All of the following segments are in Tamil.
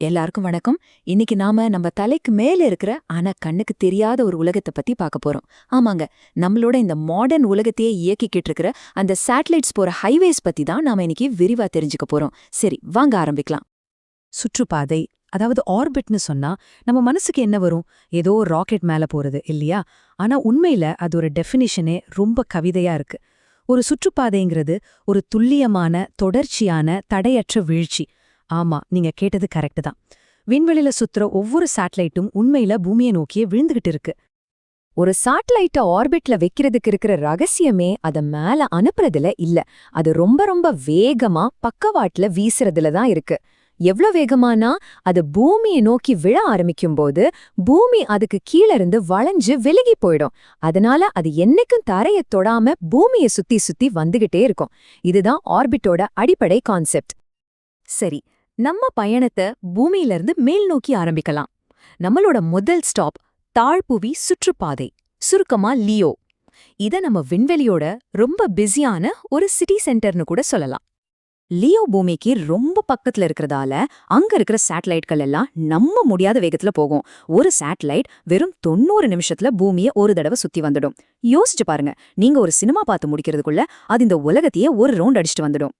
எல்லாருக்கும் வணக்கம். இன்னைக்கு நாம நம்ம தலைக்கு மேல இருக்கிற ஆனா கண்ணுக்கு தெரியாத ஒரு உலகத்தை பத்தி பார்க்க போறோம். ஆமாங்க நம்மளோட இந்த மாடர்ன் உலகத்தையே இயக்கிக்கிட்டு இருக்கிற அந்த சேட்டலைட்ஸ் போற ஹைவேஸ் பத்தி தான் நாம இன்னைக்கு விரிவா தெரிஞ்சுக்க போறோம். சரி வாங்க ஆரம்பிக்கலாம். சுற்றுப்பாதை அதாவது ஆர்பிட்னு சொன்னா நம்ம மனசுக்கு என்ன வரும்? ஏதோ ராக்கெட் மேல போறது இல்லையா? ஆனா உண்மையில அது ஒரு டெஃபினிஷனே ரொம்ப கவிதையா இருக்கு. ஒரு சுற்றுப்பாதைங்கிறது ஒரு துல்லியமான தொடர்ச்சியான தடையற்ற வீழ்ச்சி. ஆமா நீங்க கேட்டது கரெக்ட் தான். விண்வெளியில சுத்துற ஒவ்வொரு சேட்டலைட்டும் உண்மையில பூமியை நோக்கியே விழுந்துகிட்டு இருக்கு. ஒரு சாட்டலைட்ட ஆர்பிட்ல வைக்கிறதுக்கு இருக்கிற ரகசியமே அத மேல அனுப்புறதுல இல்ல. அது ரொம்ப ரொம்ப வேகமா பக்கவாட்டுல வீசுறதுல தான் இருக்கு. எவ்ளோ வேகமானா அது பூமியை நோக்கி விழ ஆரம்பிக்கும் போது பூமி அதுக்கு கீழ இருந்து வளைஞ்சு விலகி போயிடும். அதனால அது என்னைக்கும் தரைய தொடாம பூமியை சுத்தி சுத்தி வந்துகிட்டே இருக்கும். இதுதான் ஆர்பிட்டோட அடிப்படை கான்செப்ட். சரி நம்ம பயணத்தை பூமியில இருந்து மேல் நோக்கி ஆரம்பிக்கலாம். நம்மளோட முதல் ஸ்டாப் தாழ்புவி சுற்றுப்பாதை சுருக்கமா லியோ. இத நம்ம விண்வெளியோட ரொம்ப பிஸியான ஒரு சிட்டி சென்டர்னு கூட சொல்லலாம். லியோ பூமிக்கு ரொம்ப பக்கத்துல இருக்கிறதால அங்க இருக்கிற சேட்டலைட்கள் எல்லாம் நம்ம முடியாத வேகத்துல போகும். ஒரு சேட்டலைட் வெறும் தொண்ணூறு நிமிஷத்துல பூமியை ஒரு தடவை சுத்தி வந்துடும். யோசிச்சு பாருங்க நீங்க ஒரு சினிமா பார்த்து முடிக்கிறதுக்குள்ள அது இந்த உலகத்தையே ஒரு ரவுண்ட் அடிச்சுட்டு வந்துடும்.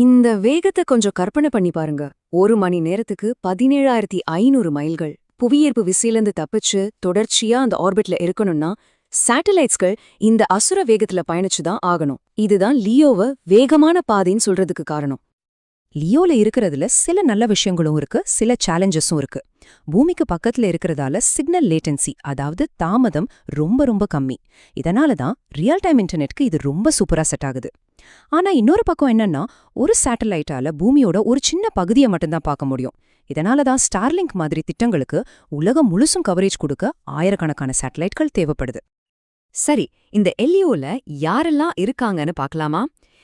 இந்த வேகத்தை கொஞ்சம் கற்பனை பண்ணி பாருங்க. ஒரு மணி நேரத்துக்கு பதினேழாயிரத்தி ஐநூறு மைல்கள். புவியீர்ப்பு விசையிலிருந்து தப்பிச்சு தொடர்ச்சியா அந்த ஆர்பிட்ல இருக்கணும்னா சேட்டலைட்ஸ்கள் இந்த அசுர வேகத்துல பயணிச்சுதான் ஆகணும். இதுதான் லியோவ வேகமான பாதைன்னு சொல்றதுக்கு காரணம். லியோல இருக்கிறதுல சில நல்ல விஷயங்களும் இருக்கு சில சேலஞ்சஸும் இருக்கு. பூமிக்கு பக்கத்துல இருக்கிறதால சிக்னல் லேட்டன்சி அதாவது தாமதம் ரொம்ப ரொம்ப கம்மி. இதனால தான் ரியல் டைம் இன்டர்நெட்க்கு இது ரொம்ப சூப்பரா செட் ஆகுது. ஆனா இன்னொரு பக்கம் என்னன்னா ஒரு சேட்டலைட்டால பூமியோட ஒரு சின்ன பகுதியை மட்டும்தான் பார்க்க முடியும். இதனால தான் ஸ்டார்லிங்க் மாதிரி திட்டங்களுக்கு உலகம் முழுசும் கவரேஜ் கொடுக்க ஆயிரக்கணக்கான சேட்டலைட்கள் தேவைப்படுது. சரி இந்த எல்லியோல யாரெல்லாம் இருக்காங்கன்னு பார்க்கலாமா?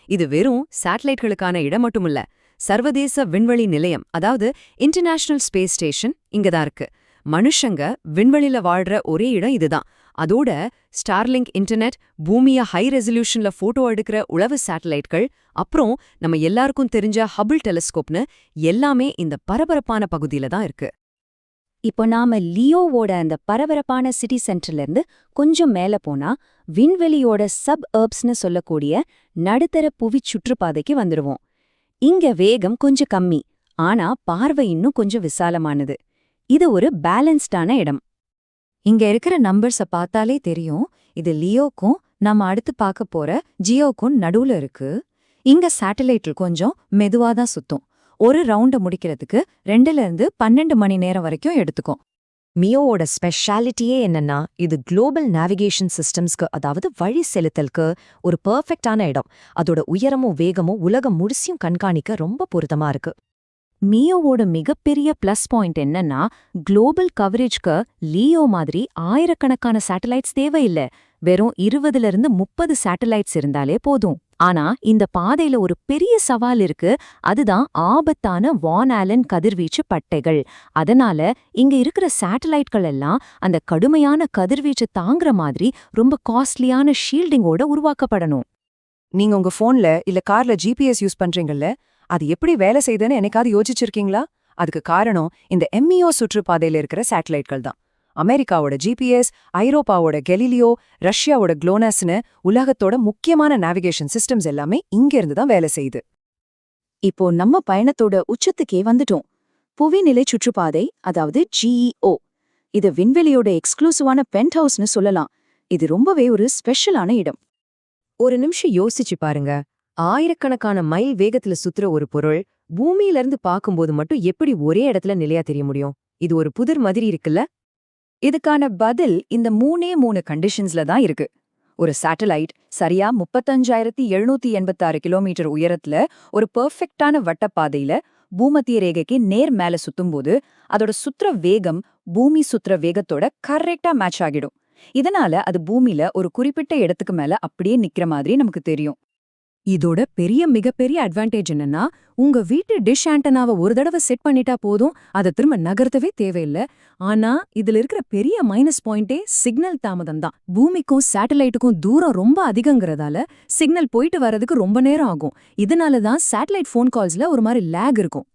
இது வெறும் சேட்டலைட்களுக்கான இடம் மட்டுமில்ல சர்வதேச விண்வெளி நிலையம் அதாவது இன்டர்நேஷனல் ஸ்பேஸ் ஸ்டேஷன் இங்கதான் இருக்கு. மனுஷங்க விண்வெளியில வாழ்ற ஒரே இடம் இதுதான். அதோட ஸ்டார்லிங்க் இன்டர்நெட் பூமிய ஹை ரெசல்யூஷன்ல போட்டோ எடுக்கிற உளவு சேட்டலைட்கள் அப்புறம் நம்ம எல்லாருக்கும் தெரிஞ்ச ஹபிள் டெலிஸ்கோப்னு எல்லாமே இந்த பரபரப்பான பகுதியில தான் இருக்கு. இப்போ நாம லியோவோட அந்த பரபரப்பான சிட்டி சென்டர்ல இருந்து கொஞ்சம் மேல போனா விண்வெளியோட சப் எர்ப்ஸ்னு சொல்லக்கூடிய நடுத்தர புவி சுற்றுப்பாதைக்கு வந்துடுவோம் இங்க வேகம் கொஞ்சம் கம்மி. ஆனா பார்வை இன்னும் கொஞ்சம் விசாலமானது. இது ஒரு பேலன்ஸ்டான இடம். இங்க இருக்கிற நம்பர்ஸ பார்த்தாலே தெரியும். இது லியோக்கும் நம்ம அடுத்து பார்க்க போற ஜியோக்கும் நடுவுல இருக்கு. இங்க சேட்டலைட் கொஞ்சம் மெதுவா தான் சுத்தும். ஒரு ரவுண்ட முடிக்கிறதுக்கு ரெண்டுல இருந்து பன்னெண்டு மணி நேரம் வரைக்கும் எடுத்துக்கும். மியோவோட ஸ்பெஷாலிட்டியே என்னன்னா இது குளோபல் நேவிகேஷன் சிஸ்டம்ஸ்க்கு அதாவது வழி செலுத்தலுக்கு ஒரு பர்ஃபெக்டான இடம். அதோட உயரமும் வேகமும் உலகம் முழுசியும் கண்காணிக்க ரொம்ப பொருத்தமா இருக்கு. மியோவோட மிகப்பெரிய பிளஸ் பாயிண்ட் என்னன்னா குளோபல் கவரேஜ்க்கு லியோ மாதிரி ஆயிரக்கணக்கான சேட்டலைட்ஸ் தேவையில்ல. வெறும் இருபதுல இருந்து முப்பது சேட்டலைட்ஸ் இருந்தாலே போதும். ஆனா இந்த பாதையில ஒரு பெரிய சவால் இருக்கு. அதுதான் ஆபத்தான வான் ஆலன் கதிர்வீச்சு பட்டைகள். அதனால இங்க இருக்கிற சேட்டலைட்கள் எல்லாம் அந்த கடுமையான கதிர்வீச்சு தாங்குற மாதிரி ரொம்ப காஸ்ட்லியான ஷீல்டிங்கோட உருவாக்கப்படணும். நீங்க உங்க போன்ல இல்ல கார்ல ஜிபிஎஸ் யூஸ் பண்றீங்கல்ல அது எப்படி வேலை செய்யுதுன்னு எனக்காவது யோசிச்சிருக்கீங்களா? அதுக்கு காரணம் இந்த எம்இஓ சுற்றுப்பாதையில இருக்கிற சேட்டலைட்கள் தான். அமெரிக்காவோட ஜிபிஎஸ் ஐரோப்பாவோட கெலிலியோ ரஷ்யாவோட குளோனஸ்னு உலகத்தோட முக்கியமான நேவிகேஷன் சிஸ்டம்ஸ் எல்லாமே இங்கிருந்து தான் வேலை செய்யுது. இப்போ நம்ம பயணத்தோட உச்சத்துக்கே வந்துட்டோம். புவிநிலை சுற்றுப்பாதை அதாவது ஜிஇஓ இது விண்வெளியோட எக்ஸ்க்ளூசிவான பென்ட் ஹவுஸ்னு சொல்லலாம். இது ரொம்பவே ஒரு ஸ்பெஷலான இடம். ஒரு நிமிஷம் யோசிச்சு பாருங்க. ஆயிரக்கணக்கான மைல் வேகத்துல சுத்துற ஒரு பொருள் பூமியில இருந்து பார்க்கும்போது மட்டும் எப்படி ஒரே இடத்துல நிலையா தெரிய முடியும்? இது ஒரு புதிர் மாதிரி இருக்குல்ல? இதுக்கான பதில் இந்த மூணே மூணு கண்டிஷன்ஸ்ல தான் இருக்கு. ஒரு சேட்டலைட் சரியா முப்பத்தஞ்சாயிரத்தி எழுநூத்தி எண்பத்தாறு கிலோமீட்டர் உயரத்துல ஒரு பெர்ஃபெக்டான வட்டப்பாதையில பூமத்திய ரேகைக்கு நேர் மேல சுத்தும்போது அதோட சுத்துற வேகம் பூமி சுத்துற வேகத்தோட கரெக்டா மேட்ச் ஆகிடும். இதனால அது பூமியில ஒரு குறிப்பிட்ட இடத்துக்கு மேல அப்படியே நிக்கிற மாதிரி நமக்கு தெரியும். இதோட பெரிய மிகப்பெரிய அட்வான்டேஜ் என்னன்னா உங்க வீட்டு டிஷ் ஆண்டனாவை ஒரு தடவை செட் பண்ணிட்டா போதும். அதை திரும்ப நகர்த்தவே தேவையில்ல. ஆனா இதுல இருக்கிற பெரிய மைனஸ் பாயிண்டே சிக்னல் தாமதம் தான். பூமிக்கும் சேட்டலைட்டுக்கும் தூரம் ரொம்ப அதிகங்கிறதால சிக்னல் போயிட்டு வர்றதுக்கு ரொம்ப நேரம் ஆகும். இதனால தான் சேட்டலைட் ஃபோன் கால்ஸ்ல ஒரு மாதிரி லேக் இருக்கும்.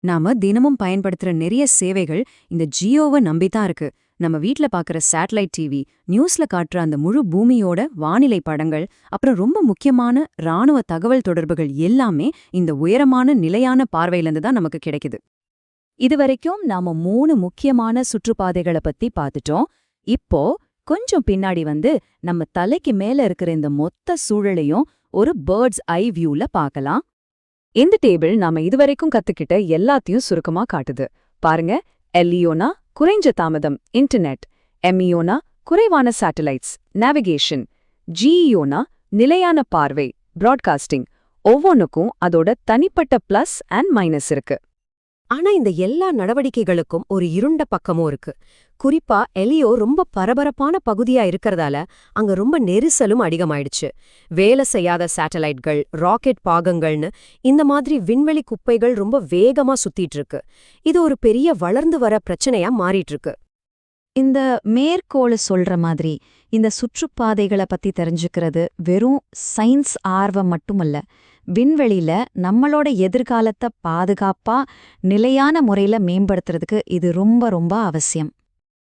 நாம தினமும் பயன்படுத்துற நிறைய சேவைகள் இந்த ஜியோவை நம்பித்தான் இருக்கு. நம்ம வீட்ல பாக்குற சேட்டலைட் டிவி நியூஸ்ல காட்டுற அந்த முழு பூமியோட வானிலை படங்கள் அப்புறம் ரொம்ப முக்கியமான ராணுவ தகவல் தொடர்புகள் எல்லாமே இந்த உயரமான நிலையான பார்வையிலிருந்து தான் நமக்கு கிடைக்குது. இதுவரைக்கும் நாம மூணு முக்கியமான சுற்றுப்பாதைகளை பத்தி பார்த்துட்டோம். இப்போ கொஞ்சம் பின்னாடி வந்து நம்ம தலைக்கு மேல இருக்கிற இந்த மொத்த சூழலையும் ஒரு பேர்ட்ஸ் ஐ வியூல பார்க்கலாம். இந்த டேபிள் நாம இதுவரைக்கும் கத்துக்கிட்ட எல்லாத்தையும் சுருக்கமா காட்டுது. பாருங்க எல்லியோனா குறைஞ்ச தாமதம் இன்டர்நெட் எம்இஓனா குறைவான சேட்டலைட்ஸ் நேவிகேஷன் ஜிஇஓனா நிலையான பார்வை பிராட்காஸ்டிங் ஒவ்வொன்றுக்கும் அதோட தனிப்பட்ட பிளஸ் அண்ட் மைனஸ் இருக்கு. ஆனா இந்த எல்லா நடவடிக்கைகளுக்கும் ஒரு இருண்ட பக்கமும் இருக்கு. குறிப்பா எலியோ ரொம்ப பரபரப்பான பகுதியா இருக்கறதால அங்க ரொம்ப நெரிசலும் அதிகமாயிடுச்சு. வேலை செய்யாத சேட்டலைட்கள் ராக்கெட் பாகங்கள்னு இந்த மாதிரி விண்வெளி குப்பைகள் ரொம்ப வேகமா சுத்திட்டு இருக்கு. இது ஒரு பெரிய வளர்ந்து வர பிரச்சனையா மாறிட்டு இருக்கு இந்த மேற்கோளு சொல்ற மாதிரி இந்த சுற்றுப்பாதைகளை பத்தி தெரிஞ்சுக்கிறது வெறும் சயின்ஸ் ஆர்வம் மட்டுமல்ல. விண்வெளியில நம்மளோட எதிர்காலத்தை பாதுகாப்பா நிலையான முறையில மேம்படுத்துறதுக்கு இது ரொம்ப ரொம்ப அவசியம்.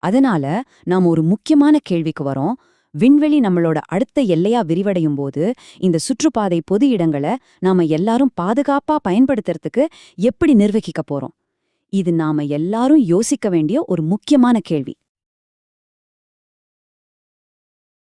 அதனால நாம் ஒரு முக்கியமான கேள்விக்கு வரோம். விண்வெளி நம்மளோட அடுத்த எல்லையா விரிவடையும் போது இந்த சுற்றுப்பாதை பொது இடங்களை நாம எல்லாரும் பாதுகாப்பா பயன்படுத்துறதுக்கு எப்படி நிர்வகிக்க போறோம்? இது நாம எல்லாரும் யோசிக்க வேண்டிய ஒரு முக்கியமான கேள்வி.